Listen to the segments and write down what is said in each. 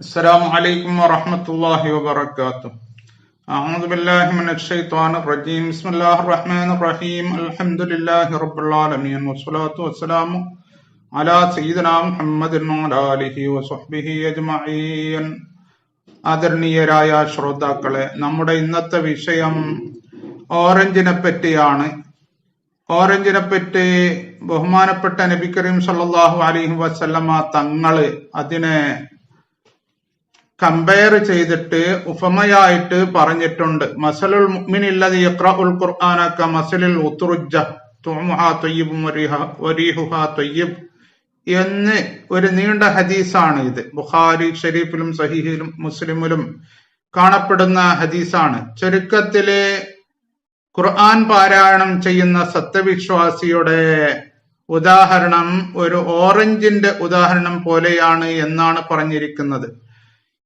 السلام عليكم ورحمة الله وبركاته أعوذ بالله من الشيطان الرجيم بسم الله الرحمن الرحيم الحمد لله رب العالمين والصلاة والسلام على سيدنا محمد وعلى آله وصحبه أجمعين ആദരണീയരായ ശ്രോതാക്കളെ നമ്മുടെ ഇന്നത്തെ വിഷയം ഓറഞ്ചിനെ പറ്റിയാണ് ഓറഞ്ചിനെ പറ്റി ബഹുമാനപ്പെട്ട നബി കരീം സല്ലല്ലാഹു അലൈഹി വസല്ലമ തങ്ങള് അതിനെ കമ്പയർ ചെയ്തിട്ട് ഉപമയായിട്ട് പറഞ്ഞിട്ടുണ്ട്. മസലുൽ മുഅ്മിനില്ലദി യഖ്റഉൽ ഖുർആന ഉത്റുജ്ജ തയ്യിബ് എന്ന് ഒരു നീണ്ട ഹദീസാണ് ഇത്. ബുഖാരി ഷരീഫിലും സഹീഹിലും മുസ്ലിമിലും കാണപ്പെടുന്ന ഹദീസാണ്. ചുരുക്കത്തിൽ ഖുർആൻ പാരായണം ചെയ്യുന്ന സത്യവിശ്വാസിയുടെ ഉദാഹരണം ഒരു ഓറഞ്ചിന്റെ ഉദാഹരണം പോലെയാണ് എന്നാണ് പറഞ്ഞിരിക്കുന്നത്.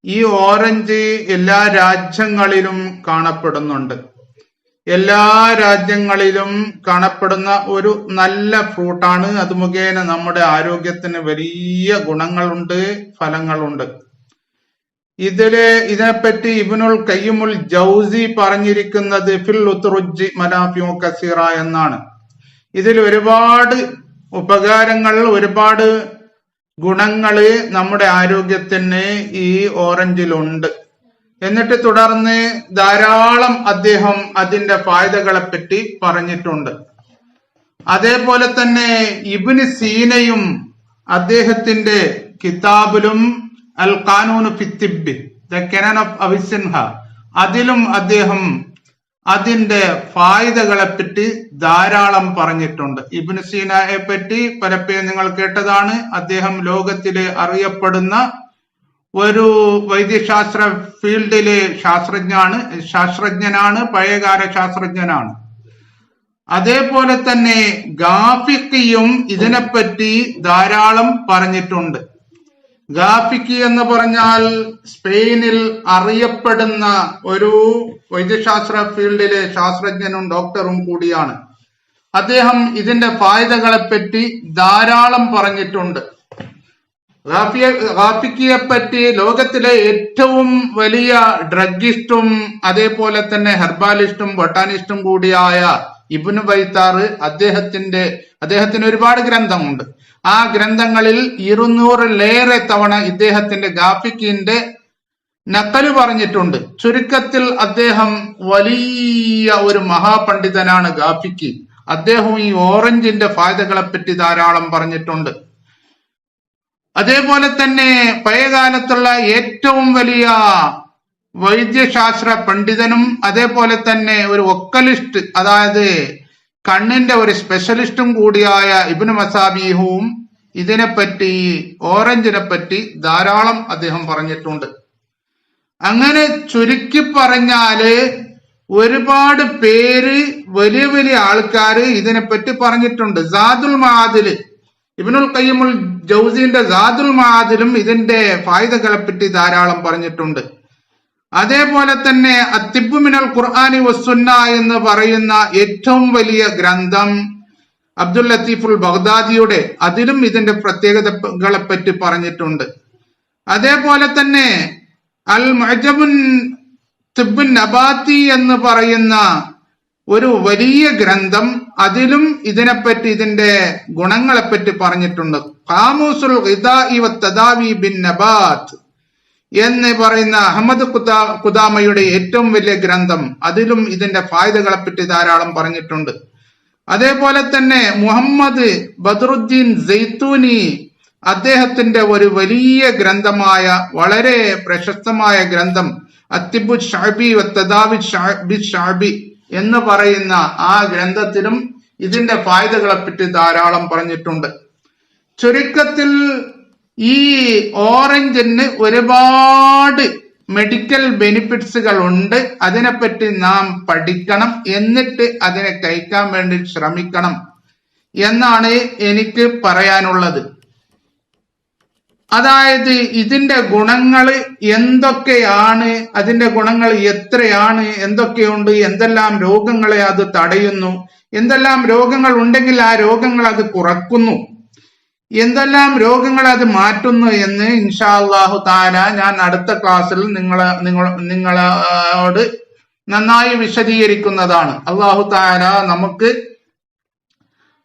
ഈ ഓറഞ്ച് എല്ലാ രാജ്യങ്ങളിലും കാണപ്പെടുന്നുണ്ട്. എല്ലാ രാജ്യങ്ങളിലും കാണപ്പെടുന്ന ഒരു നല്ല ഫ്രൂട്ടാണ്. അത് മുഖേന നമ്മുടെ ആരോഗ്യത്തിന് വലിയ ഗുണങ്ങളുണ്ട് ഫലങ്ങളുണ്ട്. ഇതിൽ ഇതിനെപ്പറ്റി ഇബിനുൽ കയ്യുമുൽ ജൗസി പറഞ്ഞിരിക്കുന്നത് ഫിൽ ഉത്രുജ് മലാഫിയോ കസീറ എന്നാണ്. ഇതിൽ ഒരുപാട് ഉപകാരങ്ങൾ ഒരുപാട് ഗുണങ്ങൾ നമ്മുടെ ആരോഗ്യത്തിന് ഈ ഓറഞ്ചിലുണ്ട്. എന്നിട്ട് തുടർന്ന് ധാരാളം അദ്ദേഹം അതിന്റെ ഫായതകളെ പറ്റി പറഞ്ഞിട്ടുണ്ട്. അതേപോലെ തന്നെ ഇബിന് സീനയും അദ്ദേഹത്തിന്റെ കിതാബിലും അൽ ഖാനൂൻ ഫിത്തിബി ദ കെനൻ ഓഫ് അവിസിൻഹ അതിലും അദ്ദേഹം അതിന്റെ ഫായിദകളെ പറ്റി ധാരാളം പറഞ്ഞിട്ടുണ്ട്. ഇബിന് സീനയെ പറ്റി പലപ്പോഴും നിങ്ങൾ കേട്ടതാണ്. അദ്ദേഹം ലോകത്തിലെ അറിയപ്പെടുന്ന ഒരു വൈദ്യശാസ്ത്ര ഫീൽഡിലെ ശാസ്ത്രജ്ഞാണ് ശാസ്ത്രജ്ഞനാണ് പഴയകാല ശാസ്ത്രജ്ഞനാണ്. അതേപോലെ തന്നെ ഗാഫിക്കിയും ഇതിനെപ്പറ്റി ധാരാളം പറഞ്ഞിട്ടുണ്ട്. ഗാഫിക്കി എന്ന് പറഞ്ഞാൽ സ്പെയിനിൽ അറിയപ്പെടുന്ന ഒരു വൈദ്യശാസ്ത്ര ഫീൽഡിലെ ശാസ്ത്രജ്ഞനും ഡോക്ടറും കൂടിയാണ്. അദ്ദേഹം ഇതിന്റെ പറ്റി ധാരാളം പറഞ്ഞിട്ടുണ്ട്. ഗാഫിക്കിയെ പറ്റി ലോകത്തിലെ ഏറ്റവും വലിയ ഡ്രഗിസ്റ്റും അതേപോലെ തന്നെ ഹെർബാലിസ്റ്റും ബൊട്ടാനിസ്റ്റും കൂടിയായ ഇബിന് ബൈത്താറ് അദ്ദേഹത്തിന്റെ അദ്ദേഹത്തിന് ഒരുപാട് ഗ്രന്ഥമുണ്ട്. ആ ഗ്രന്ഥങ്ങളിൽ ഇരുന്നൂറിലേറെ തവണ ഇദ്ദേഹത്തിന്റെ ഗാഫിക്കിന്റെ നക്കൽ പറഞ്ഞിട്ടുണ്ട്. ചുരുക്കത്തിൽ അദ്ദേഹം വലിയ ഒരു മഹാപണ്ഡിതനാണ് ഗാഫിക്ക് അദ്ദേഹം ഈ ഓറഞ്ചിന്റെ ഫായ്ദകളെ പറ്റി ധാരാളം പറഞ്ഞിട്ടുണ്ട്. അതേപോലെ തന്നെ പഴയകാലത്തുള്ള ഏറ്റവും വലിയ വൈദ്യശാസ്ത്ര പണ്ഡിതനും അതേപോലെ തന്നെ ഒരു ഒക്കലിസ്റ്റ് അതായത് കണ്ണിന്റെ ഒരു സ്പെഷ്യലിസ്റ്റും കൂടിയായ ഇബിന് മസാബീഹുവും ഇതിനെപ്പറ്റി ഓറഞ്ചിനെ പറ്റി ധാരാളം അദ്ദേഹം പറഞ്ഞിട്ടുണ്ട്. അങ്ങനെ ചുരുക്കി പറഞ്ഞാൽ ഒരുപാട് പേര് വലിയ വലിയ ആൾക്കാര് ഇതിനെപ്പറ്റി പറഞ്ഞിട്ടുണ്ട്. സാദുൽ മാതിൽ ഇബിനുൽ കയ്യമുൽ ജൗസിന്റെ സാദുൽ മാതിലും ഇതിന്റെ ഫായുതകളെ ധാരാളം പറഞ്ഞിട്ടുണ്ട്. അതേപോലെ തന്നെ അത്തിബുമിനൽ ഖുർആാനി വസുന്ന എന്ന് പറയുന്ന ഏറ്റവും വലിയ ഗ്രന്ഥം അബ്ദുൽ ലത്തീഫുൽ ബഗ്ദാദിയുടെ അതിലും ഇതിന്റെ പ്രത്യേകതകളെ പറ്റി പറഞ്ഞിട്ടുണ്ട്. അതേപോലെ തന്നെ അൽ മജബുൻ തിബുൻ നബാത്തി എന്ന് പറയുന്ന ഒരു വലിയ ഗ്രന്ഥം അതിലും ഇതിനെപ്പറ്റി ഇതിന്റെ ഗുണങ്ങളെപ്പറ്റി പറഞ്ഞിട്ടുണ്ട്. കാമൂസുൽ ഇവ തദാവി ബിൻ നബാത്ത്. എന്ന് പറയുന്ന അഹമ്മദ് കുദാ കുദാമയുടെ ഏറ്റവും വലിയ ഗ്രന്ഥം. അതിലും ഇതിന്റെ ഫായ്ദകളെ പറ്റി ധാരാളം പറഞ്ഞിട്ടുണ്ട്. അതേപോലെ തന്നെ മുഹമ്മദ് ബദറുദ്ദീൻ ജെയ്ത്തൂനി അദ്ദേഹത്തിന്റെ ഒരു വലിയ ഗ്രന്ഥമായ വളരെ പ്രശസ്തമായ ഗ്രന്ഥം അത്തിബു ഷാബി തദാവി ഷാബി ഷാബി എന്ന് പറയുന്ന ആ ഗ്രന്ഥത്തിലും ഇതിന്റെ ഫായ്ദകളെ പറ്റി ധാരാളം പറഞ്ഞിട്ടുണ്ട്. ചുരുക്കത്തിൽ ഈ ഓറഞ്ചിന് ഒരുപാട് മെഡിക്കൽ ബെനിഫിറ്റ്സുകൾ ഉണ്ട്. അതിനെപ്പറ്റി നാം പഠിക്കണം. എന്നിട്ട് അതിനെ കഴിക്കാൻ വേണ്ടി ശ്രമിക്കണം എന്നാണ് എനിക്ക് പറയാനുള്ളത്. അതായത് ഇതിന്റെ ഗുണങ്ങൾ എന്തൊക്കെയാണ്? അതിന്റെ ഗുണങ്ങൾ എത്രയാണ്? എന്തൊക്കെയുണ്ട്? എന്തെല്ലാം രോഗങ്ങളെ അത് തടയുന്നു? എന്തെല്ലാം രോഗങ്ങൾ ഉണ്ടെങ്കിൽ ആ രോഗങ്ങൾ അത് കുറക്കുന്നു? എന്തെല്ലാം രോഗങ്ങൾ അത് മാറ്റുന്നു എന്ന് ഇൻഷാ അള്ളാഹു താല ഞാൻ അടുത്ത ക്ലാസ്സിൽ നിങ്ങളെ നിങ്ങൾ നിങ്ങളോട് നന്നായി വിശദീകരിക്കുന്നതാണ്. അള്ളാഹു താല നമുക്ക്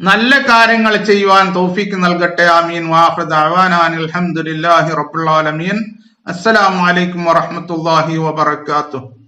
നല്ല കാര്യങ്ങൾ ചെയ്യുവാൻ തോഫിക്ക് നൽകട്ടെ. ആമീൻ. വാഹദ് അൽഹംദുലില്ലാഹി റബ്ബുൽ ആലമീൻ. അസ്സലാമു അലൈക്കും വറഹ്മത്തുള്ളാഹി വബറകാതുഹു.